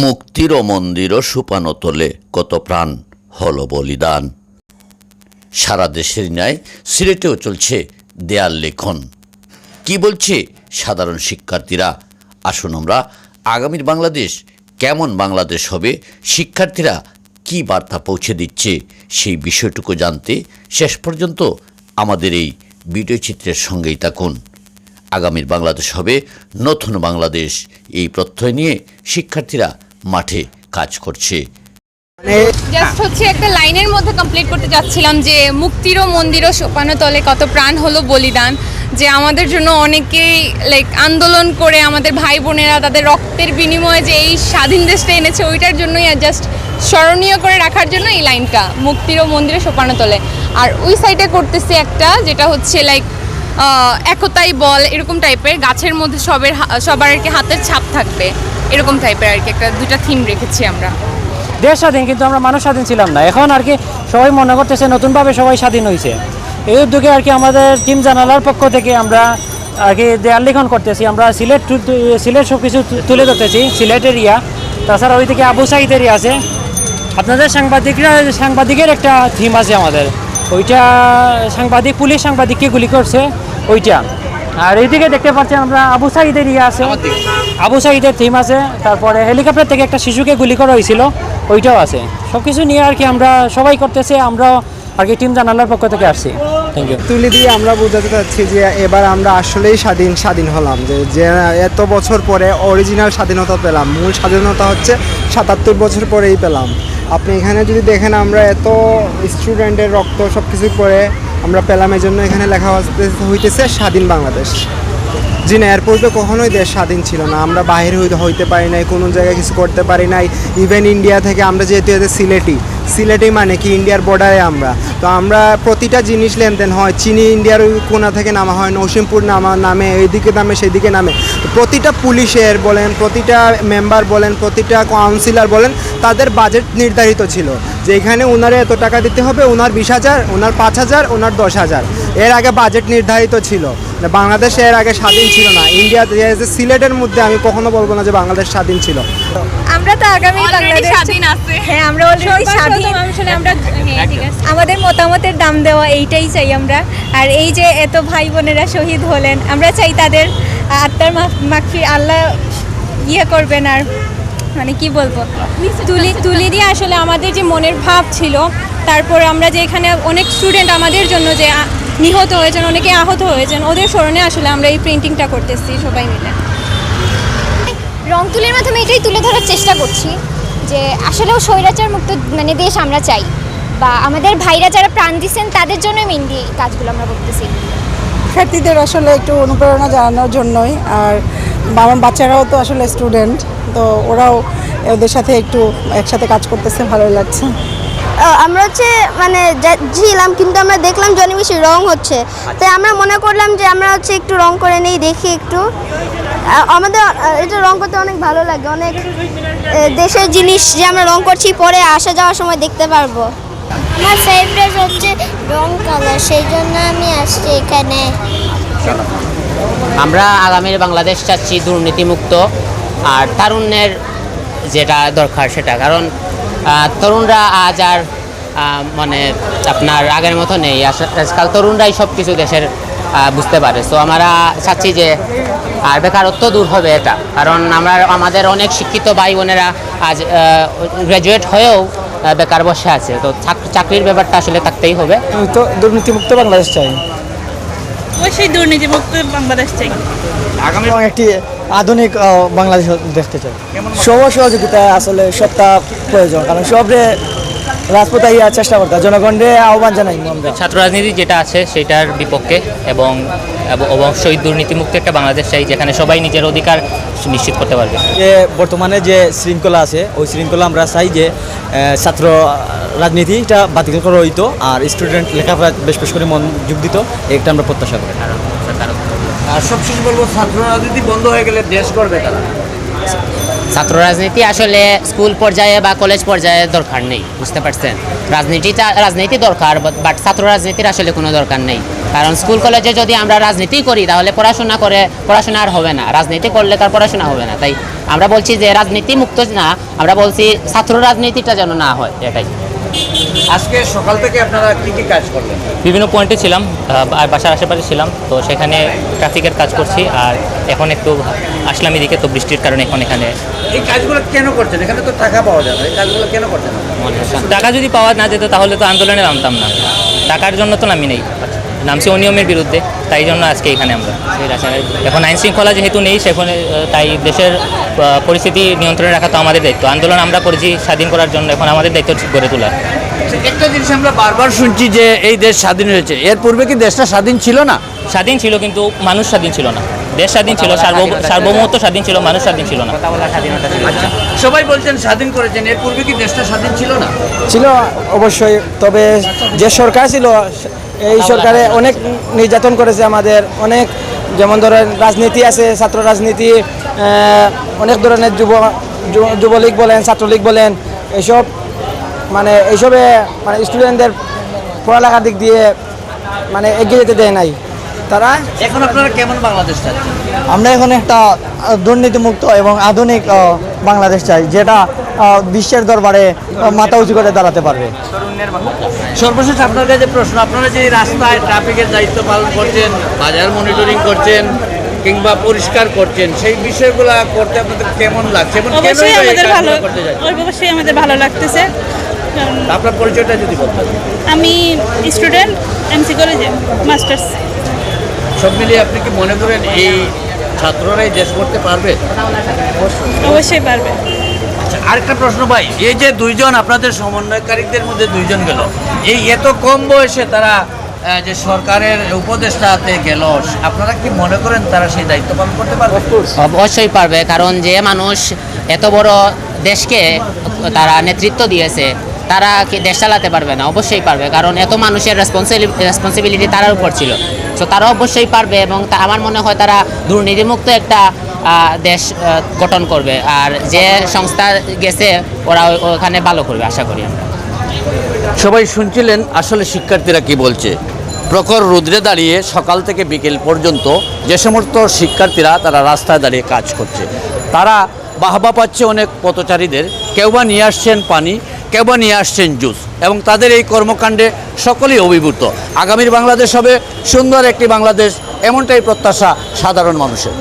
মুক্তির ও মন্দির ও সুপানো তোলে, কত প্রাণ হল বলিদান। সারা দেশের ন্যায় সিলেটেও চলছে দেয়াল লেখন। কি বলছে সাধারণ শিক্ষার্থীরা? আসুন আমরা আগামীর বাংলাদেশ, কেমন বাংলাদেশ হবে, শিক্ষার্থীরা কি বার্তা পৌঁছে দিচ্ছে, সেই বিষয়টুকু জানতে শেষ পর্যন্ত আমাদের এই ভিডিও চিত্রের সঙ্গেই থাকুন। আগামীর বাংলাদেশ হবে নতুন বাংলাদেশ। এই প্রত্যয় নিয়ে শিক্ষার্থীরা মাঠে কাজ করছে। জাস্ট হচ্ছে একটা লাইনের মধ্যে কমপ্লিট করতে যাচ্ছিলাম যে মুক্তিরও মন্দিরও সোপানো তলে কত প্রাণ হলো বলিদান, যে আমাদের জন্য অনেকেই লাইক আন্দোলন করে আমাদের ভাই বোনেরা তাদের রক্তের বিনিময়ে যে এই স্বাধীন দেশটা এনেছে, ওইটার জন্যই জাস্ট স্মরণীয় করে রাখার জন্য এই লাইনটা, মুক্তিরও মন্দিরও সোপানো তলে। আর ওই সাইডে করতেছি একটা, যেটা হচ্ছে লাইক একতাই বল, এরকম টাইপের গাছের মধ্যে সবের সবার আর কি হাতের ছাপ থাকবে। এরকম টাইপের আর কি একটা, দুইটা থিম রেখেছি আমরা। দেশ স্বাধীন, কিন্তু আমরা মানুষ স্বাধীন ছিলাম না। এখন আর কি সবাই মনে করতেছে নতুনভাবে সবাই স্বাধীন হয়েছে এই উদ্যোগে আর কি আমাদের টিম জানালার পক্ষ থেকে আমরা আর কি দেয়াল লিখন করতেছি। আমরা সিলেট সিলেট সব কিছু তুলে ধরতেছি সিলেট এরিয়া তাছাড়া ওই দিকে আবু সাইদ এরিয়া আছে। আপনাদের সাংবাদিকরা, সাংবাদিকের একটা থিম আছে আমাদের। ওইটা সাংবাদিক, পুলিশ সাংবাদিককে গুলি করছে? ওইটা। আর এইদিকে দেখতে পাচ্ছেন আমরা আবু সাইদ ইয়ে আছে। আবু সাইদের থিম আছে। তারপরে হেলিকপ্টার থেকে একটা শিশুকে গুলি করা হয়েছিল। ওইটাও আছে। সব কিছু নিয়ে আর কি আমরা সবাই করতেছে আমরাও আর কি টিম জানালার পক্ষ থেকে আসছি। থ্যাংক ইউ তুলে দিয়ে আমরা বোঝাতে চাচ্ছি যে এবার আমরা আসলেই স্বাধীন স্বাধীন হলাম। যে যে এত বছর পরে অরিজিনাল স্বাধীনতা পেলাম। মূল স্বাধীনতা হচ্ছে সাতাত্তর বছর পরেই পেলাম। আপনি এখানে যদি দেখেন আমরা এত স্টুডেন্টের রক্ত সব কিছু পরে আমরা পেলামের জন্য এখানে লেখা হইতেছে স্বাধীন বাংলাদেশ। জি না এর পূর্বে কখনোই দেশ স্বাধীন ছিল না। আমরা বাইরে হইতে হইতে পারি নাই, কোনো জায়গায় কিছু করতে পারি নাই। ইভেন ইন্ডিয়া থেকে আমরা যেহেতু এদের সিলেটি সিলেটি মানে কি ইন্ডিয়ার বর্ডারে আমরা। তো আমরা প্রতিটা জিনিস লেনদেন হয় চিনি ইন্ডিয়ার ওই কোনা থেকে নামা হয় নসিমপুর নামা নামে এইদিকে নামে সেদিকে নামে। প্রতিটা পুলিশের বলেন প্রতিটা মেম্বার বলেন প্রতিটা কাউন্সিলর বলেন তাদের বাজেট নির্ধারিত ছিল। যে এখানে ওনারে এত টাকা দিতে হবে ওনার বিশ হাজার ওনার পাঁচ হাজার ওনার দশ হাজার। এর আগে বাজেট নির্ধারিত ছিল। না, বাংলাদেশ এর আগে স্বাধীন ছিল না। ইন্ডিয়া সিলেটের মধ্যে আমি কখনো বলব না যে বাংলাদেশ স্বাধীন ছিল। আমরা তো আগামী বাংলাদেশ স্বাধীন আছে। হ্যাঁ আমরা অলরেডি স্বাধীন। আমরা হ্যাঁ ঠিক আছে। আমাদের মতামতের দাম দেওয়া এইটাই চাই আমরা। আর এই যে এত ভাই বোনেরা শহীদ হলেন আমরা চাই তাদের আত্মার মাখি আল্লাহ ইয়ে করবেন আর মানে কি বলব? তুলি তুলি দিয়ে আসলে আমাদের যে মনের ভাব ছিল তারপর আমরা যে এখানে অনেক স্টুডেন্ট আমাদের জন্য যে নিহত হয়েছেন অনেকে আহত হয়েছেন ওদের স্মরণে আসলে আমরা এই প্রিন্টিংটা করতেছি সবাই মিলে। রং তুলির মাধ্যমে এটাই তুলে ধরার চেষ্টা করছি যে আসলেও স্বৈরাচার মুক্ত মানে দেশ আমরা চাই বা আমাদের ভাইরা যারা প্রাণ দিচ্ছেন তাদের জন্য মেনলি এই কাজগুলো আমরা করতেছি। শিক্ষার্থীদের আসলে একটু অনুপ্রেরণা জানানোর জন্যই আর আমার বাচ্চারাও তো আসলে স্টুডেন্ট তো ওরাও ওদের সাথে একটু একসাথে কাজ করতেছে ভালোই লাগছে। আমরা হচ্ছে মানে যা- ছিলাম কিন্তু আমরা দেখলাম যে অনেক বেশি রং হচ্ছে। তাই আমরা মনে করলাম যে আমরা হচ্ছে একটু রং করে নেই দেখি একটু। আমাদের এটা রং করতে অনেক ভালো লাগে। অনেক দেশের জিনিস যে আমরা রং করছি পরে আসা যাওয়ার সময় দেখতে পারব। আমার ফেভারিট হচ্ছে রং কালার সেই জন্য আমি আসছি এখানে। আমরা আগামীর বাংলাদেশ চাচ্ছি দুর্নীতিমুক্ত আর তারুণ্যের যেটা দরকার সেটা কারণ তরুণরা আজ আর মানে আপনার আগের মতো নেই। আজ- আজকাল তরুণরাই সব কিছু দেশের বুঝতে পারে। সো আমরা চাচ্ছি যে আর বেকারত্ব দূর হবে এটা। কারণ আমরা আমাদের অনেক শিক্ষিত ভাই বোনেরা আজ গ্র্যাজুয়েট হয়েও বেকার বসে আছে। তো চাকরির ব্যাপারটা আসলে থাকতেই হবে। তো দুর্নীতিমুক্ত বাংলাদেশ চাই। অবশ্যই দুর্নীতিমুক্ত বাংলাদেশ চাই। একটি আধুনিক বাংলাদেশ দেখতে চাই। সব সহযোগিতা আসলে সবটা প্রয়োজন। কারণ সবরে রাজপথে ইয়া চেষ্টা করতে। হয়। জনগণরে আহ্বান জানাই আমরা ছাত্র রাজনীতি যেটা আছে সেটার বিপক্ষে এবং এবং অবশ্যই দুর্নীতিমুক্ত একটা বাংলাদেশ চাই যেখানে সবাই নিজের অধিকার নিশ্চিত করতে পারবে। যে বর্তমানে যে শৃঙ্খলা আছে ওই শৃঙ্খলা আমরা চাই যে ছাত্র রাজনীতিটা বাতিল করা হইতো আর স্টুডেন্ট লেখাপড়া বেশ বেশ করে মন যোগ দিত এটা আমরা প্রত্যাশা করি। আর সবশেষ বলব ছাত্র রাজনীতি বন্ধ হয়ে গেলে দেশ করবে তারা। ছাত্র রাজনীতি আসলে স্কুল পর্যায়ে বা কলেজ পর্যায়ে দরকার নেই, বুঝতে পারছেন? রাজনীতিটা, রাজনীতি দরকার বাট ছাত্র রাজনীতির আসলে কোনো দরকার নেই। কারণ স্কুল কলেজে যদি আমরা রাজনীতি করি, তাহলে পড়াশোনা করে, পড়াশোনা আর হবে না। রাজনীতি করলে তার পড়াশোনা হবে না। তাই আমরা বলছি যে রাজনীতি মুক্ত না, আমরা বলছি ছাত্র রাজনীতিটা যেন না হয়, এটাই। আজকে সকাল থেকে আপনারা কি কি কাজ করলেন? বিভিন্ন পয়েন্টে ছিলাম আর বাসার আশেপাশে ছিলাম। তো সেখানে ট্রাফিকের কাজ করছি আর এখন একটু আসলাম এদিকে তো বৃষ্টির কারণে এখন এখানে এই কাজগুলো কেন করছেন? এখানে তো টাকা পাওয়া যাবে এই কাজগুলো কেন করছেন। টাকা যদি পাওয়া না যেত তাহলে তো আন্দোলনে নামতাম না। টাকার জন্য তো নামি নেই। নামছি অনিয়মের বিরুদ্ধে। তাই জন্য আজকে এখানে আমরা এখন আইন শৃঙ্খলা যেহেতু নেই সেখানে তাই দেশের পরিস্থিতি নিয়ন্ত্রণে রাখা তো আমাদের দায়িত্ব। আন্দোলন আমরা করেছি স্বাধীন করার জন্য এখন আমাদের দায়িত্ব গড়ে তোলা। একটা জিনিস আমরা বারবার শুনছি যে এই দেশ স্বাধীন হয়েছে এর পূর্বে কি দেশটা স্বাধীন ছিল না? স্বাধীন ছিল কিন্তু মানুষ স্বাধীন ছিল না। দেশ স্বাধীন ছিল সার্বভৌ- সার্বভৌমত্ব স্বাধীন ছিল মানুষ স্বাধীন না। ছিল। না। আচ্ছা সবাই বলছেন স্বাধীন করেছেন এর পূর্বে কি দেশটা স্বাধীন ছিল না? ছিল অবশ্যই তবে যে সরকার ছিল এই সরকারে অনেক নির্যাতন করেছে আমাদের, অনেক যেমন ধরেন রাজনীতি আছে, ছাত্র রাজনীতি অনেক ধরনের যুব যুবলীগ বলেন, ছাত্রলীগ বলেন এইসব মানে এইসবে মানে স্টুডেন্টদের পড়ালেখার দিক দিয়ে মানে এগিয়ে যেতে দেয় নাই। তারা এখন আপনারা কেমন বাংলাদেশ চাচ্ছেন আমরা এখন একটা দুর্নীতিমুক্ত এবং আধুনিক বাংলাদেশ চাই যেটা বিশ্বের দরবারে মাথা উঁচু করে দাঁড়াতে পারবে। সর্বশেষ আপনার কাছে প্রশ্ন আপনারা যে রাস্তায় ট্রাফিকের দায়িত্ব পালন করছেন বাজার মনিটরিং করছেন কিংবা পরিষ্কার করছেন সেই বিষয়গুলো করতে আপনাদের কেমন লাগছে? অবশ্যই আমাদের ভালো অবশ্যই আমাদের ভালো লাগতেছে। আপনার পরিচয়টা যদি বলতেন। আমি স্টুডেন্ট এমসি কলেজে মাস্টার্স সব মিলিয়ে আপনি কি মনে করেন এই ছাত্ররাই দেশ করতে পারবে? অবশ্যই পারবে। আচ্ছা আরেকটা প্রশ্ন ভাই এই যে দুইজন আপনাদের সমন্বয়কারীদের মধ্যে দুইজন গেল এই এত কম বয়সে তারা যে সরকারের উপদেষ্টাতে গেল আপনারা কি মনে করেন তারা সেই দায়িত্ব পালন করতে পারবে? অবশ্যই পারবে কারণ যে মানুষ এত বড় দেশকে তারা নেতৃত্ব দিয়েছে তারা কি দেশ চালাতে পারবে না? অবশ্যই পারবে, কারণ এত মানুষের রেসপন্সিবিলিটি তার উপর ছিল। তো তারা অবশ্যই পারবে এবং আমার মনে হয় তারা দুর্নীতিমুক্ত একটা দেশ গঠন করবে। আর যে সংস্থা গেছে, ওরা ওখানে ভালো করবে, আশা করি আমরা। সবাই শুনছিলেন আসলে শিক্ষার্থীরা কি বলছে? প্রখর রোদ্রে দাঁড়িয়ে সকাল থেকে বিকেল পর্যন্ত যে সমস্ত শিক্ষার্থীরা তারা রাস্তায় দাঁড়িয়ে কাজ করছে। তারা বাহবা পাচ্ছে অনেক পথচারীদের। কেউ বা নিয়ে আসছেন পানি কেউ বা নিয়ে আসছেন জুস এবং তাদের এই কর্মকাণ্ডে সকলেই অভিভূত। আগামীর বাংলাদেশ হবে সুন্দর একটি বাংলাদেশ, এমনটাই প্রত্যাশা সাধারণ মানুষের।